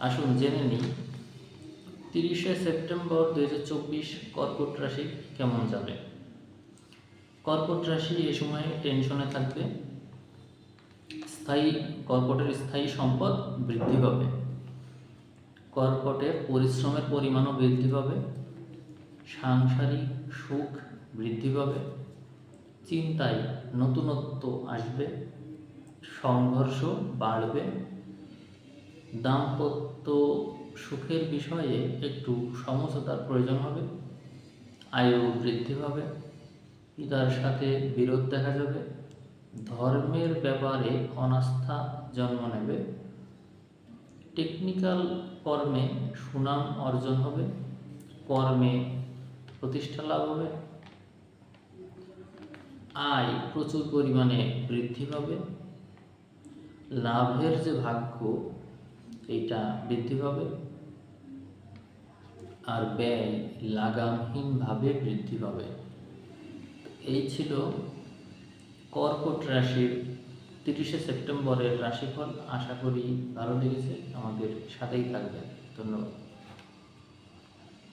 আসুন জেনে নিই, তিরিশে সেপ্টেম্বর দু হাজার চব্বিশ কর্কট রাশি কেমন যাবে? কর্কট রাশি এ সময় টেনশনে থাকবে, স্থায়ী, কর্কটের স্থায়ী সম্পদ বৃদ্ধি পাবে, কর্কটের পরিশ্রমের পরিমাণও বৃদ্ধি পাবে, সাংসারিক সুখ বৃদ্ধি পাবে, চিন্তায় নতুনত্ব আসবে, সংঘর্ষ বাড়বে দাম্পত্য সুখের বিষয়ে একটু সমঝোতার প্রয়োজন হবে, আয়ু বৃদ্ধি পাবে, পিতার সাথে বিরোধ দেখা যাবে, ধর্মের ব্যাপারে অনাস্থা জন্ম নেবে টেকনিক্যাল কর্মে সুনাম অর্জন হবে, কর্মে প্রতিষ্ঠা লাভ হবে, আয় প্রচুর পরিমাণে বৃদ্ধি পাবে, লাভের যে ভাগ্য এইটা বৃদ্ধি পাবে আর ব্যয় লাগামহীনভাবে বৃদ্ধি পাবে। এই ছিল কর্কট রাশির তিরিশে সেপ্টেম্বরের রাশিফল। আশা করি ভালো লেগেছে। আমাদের সাথেই থাকবেন। ধন্যবাদ।